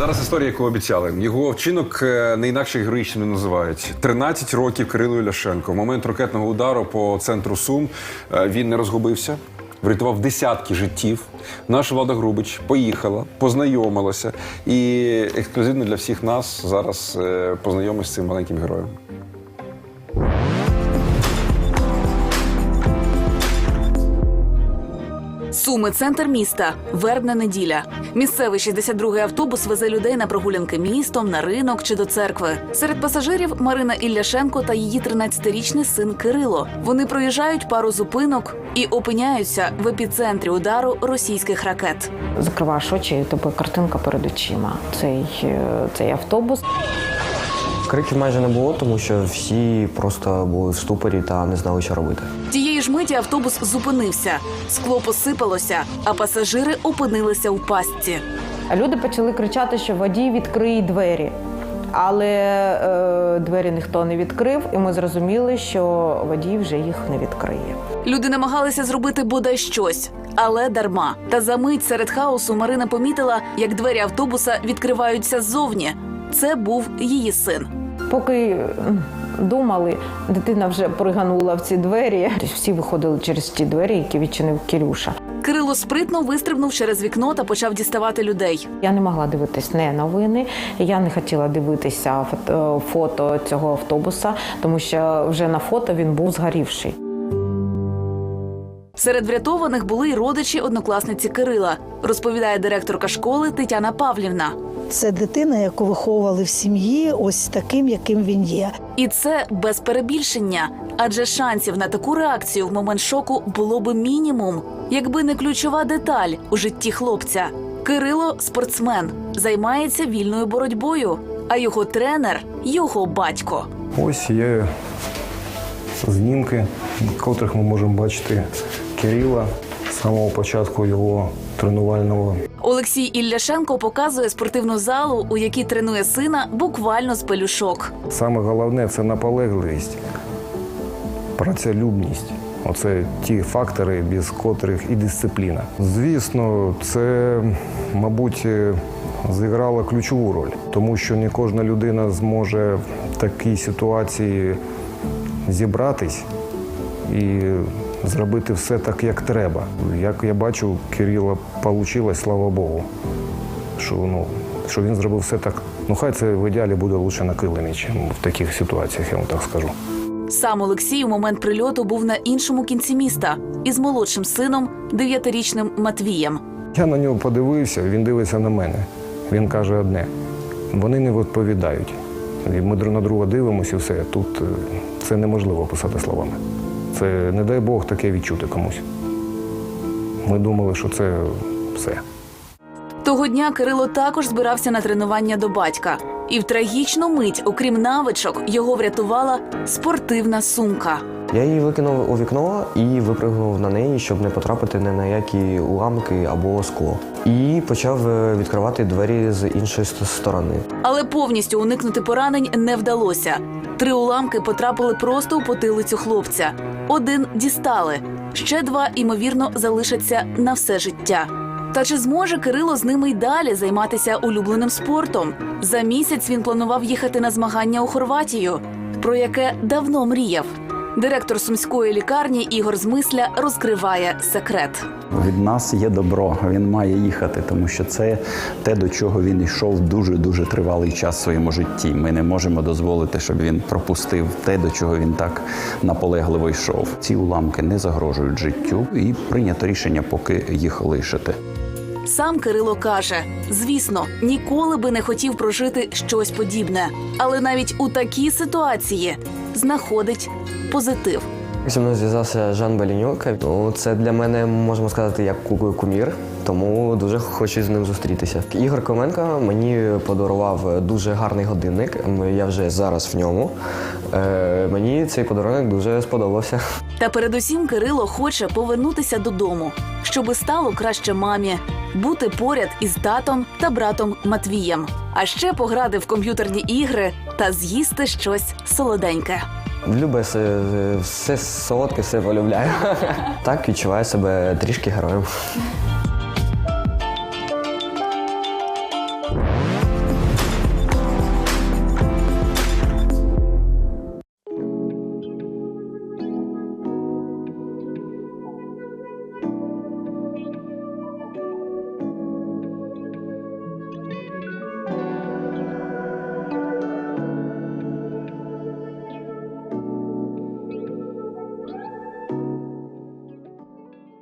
Зараз історія, яку обіцяли. Його вчинок е, не інакше героїчним називають. 13 років Кирилу Ляшенко. Момент ракетного удару по центру Сум е, він не розгубився. Врятував десятки життів. Наша Влада Грубич поїхала, познайомилася і ексклюзивно для всіх нас зараз е, з цим маленьким героєм. Суми, центр міста, вербна неділя. Місцевий 62-й автобус везе людей на прогулянки містом, на ринок чи до церкви. Серед пасажирів Марина Ілляшенко та її 13-річний син Кирило. Вони проїжджають пару зупинок і опиняються в епіцентрі удару російських ракет. Закриваєш очі, і тобі картинка перед очима. Цей, е, цей автобус. Криків майже не було, тому що всі просто були в ступорі та не знали, що робити. Миті автобус зупинився, скло посипалося, а пасажири опинилися у пастці. А люди почали кричати, що водій відкриє двері. Але е, двері ніхто не відкрив, і ми зрозуміли, що водій вже їх не відкриє. Люди намагалися зробити бодай щось, але дарма. Та за мить серед хаосу Марина помітила, як двері автобуса відкриваються ззовні. Це був її син. Поки думали, дитина вже приганула в ці двері. Всі виходили через ті двері, які відчинив Кирюша. Кирило спритно вистрибнув через вікно та почав діставати людей. Я не могла дивитись не новини. Я не хотіла дивитися фото, фото цього автобуса, тому що вже на фото він був згорівший. Серед врятованих були й родичі однокласниці Кирила, розповідає директорка школи Тетяна Павлівна. Це дитина, яку виховували в сім'ї, ось таким, яким він є. І це без перебільшення, адже шансів на таку реакцію в момент шоку було би мінімум, якби не ключова деталь у житті хлопця. Кирило спортсмен, займається вільною боротьбою, а його тренер його батько. Ось є знімки, в котрих ми можемо бачити Кирила самого початку його тренувального Олексій Ілляшенко показує спортивну залу, у якій тренує сина буквально з пелюшок. Саме головне це наполегливість, працелюбність. Оце ті фактори, без котрих і дисципліна. Звісно, це, мабуть, зіграло ключову роль, тому що не кожна людина зможе в такій ситуації зібратись і зробити все так, як треба. Як я бачу, Кирила вийшло, слава Богу що, ну, що він зробив все так. Ну, хай це в ідеалі буде лише на килимі, ніж в таких ситуаціях, я вам так скажу. Сам Олексій у момент прильоту був на іншому кінці міста із молодшим сином, дев'ятирічним Матвієм. Я на нього подивився, він дивиться на мене. Він каже одне: вони не відповідають. І ми друг на друга дивимося і все. Тут е, це неможливо описати словами. Це, не дай Бог, таке відчути комусь. Ми думали, що це все. Того дня Кирило також збирався на тренування до батька. І в трагічну мить, окрім навичок, його врятувала спортивна сумка. Я її викинув у вікно і випрыгнув на неї, щоб не потрапити ні на які уламки або скло. І почав е, відкривати двері з іншої сторони. Але повністю уникнути поранень не вдалося. Три уламки потрапили просто у потилицю хлопця. Один дістали, ще два, ймовірно, залишаться на все життя. Та чи зможе Кирило з ними й далі займатися улюбленим спортом? За місяць він планував їхати на змагання у Хорватію, про яке давно мріяв. Директор сумської лікарні Ігор Змисля розкриває секрет. Від нас є добро, він має їхати, тому що це те, до чого він йшов дуже дуже тривалий час в своєму житті. Ми не можемо дозволити, щоб він пропустив те, до чого він так наполегливо йшов. Ці уламки не загрожують життю, і прийнято рішення поки їх лишити. Сам Кирило каже: звісно, ніколи би не хотів прожити щось подібне, але навіть у такій ситуації знаходить позитив. Зі мною зв'язався Жан Балінюк. Ну, це для мене можна сказати як ку- кумір, тому дуже хочу з ним зустрітися. Ігор Коменко мені подарував дуже гарний годинник. Я вже зараз в ньому. Е, мені цей подарунок дуже сподобався. Та передусім Кирило хоче повернутися додому, щоби стало краще мамі, бути поряд із татом та братом Матвієм, а ще пограти в комп'ютерні ігри та з'їсти щось солоденьке. Любе все, все солодке, все полюбляю. Так відчуваю себе трішки героєм.